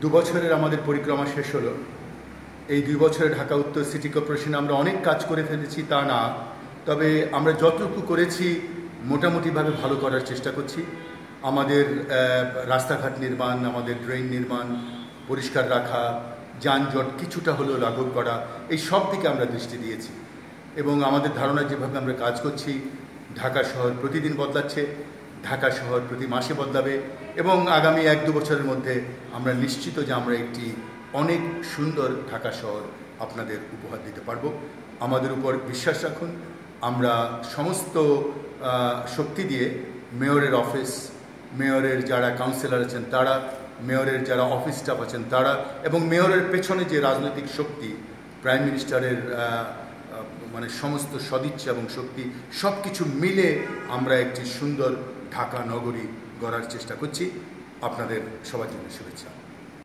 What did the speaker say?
দু বছরের আমাদের পরিক্রমা শেষ হলো। এই দুই বছরে ঢাকা উত্তর সিটি কর্পোরেশনে আমরা অনেক কাজ করে ফেলেছি, তা না। তবে আমরা যতটুকু করেছি, মোটামুটিভাবে ভালো করার চেষ্টা করছি। আমাদের রাস্তাঘাট নির্মাণ, আমাদের ড্রেন নির্মাণ, পরিষ্কার রাখা, যানজট, কিছুটা হলেও লাঘব করা, এই সব দিকে আমরা দৃষ্টি দিয়েছি। এবং আমাদের ধারণা যেভাবে আমরা কাজ করছি, ঢাকা শহর প্রতিদিন বদলাচ্ছে। ঢাকা শহর প্রতি মাসে বদলাবে এবং আগামী এক দু বছরের মধ্যে আমরা নিশ্চিত যে আমরা একটি অনেক সুন্দর ঢাকা শহর আপনাদের উপহার দিতে পারব। আমাদের উপর বিশ্বাস রাখুন, আমরা সমস্ত শক্তি দিয়ে মেয়রের অফিস, মেয়রের যারা কাউন্সিলর আছেন তারা, মেয়রের যারা অফিস স্টাফ আছেন তারা এবং মেয়রের পেছনে যে রাজনৈতিক শক্তি প্রাইম মিনিস্টারের মানে সমস্ত সদিচ্ছা এবং শক্তি সব কিছু মিলে আমরা একটি সুন্দর ঢাকা নগরী গড়ার চেষ্টা করছি। আপনাদের সবার জন্য শুভেচ্ছা।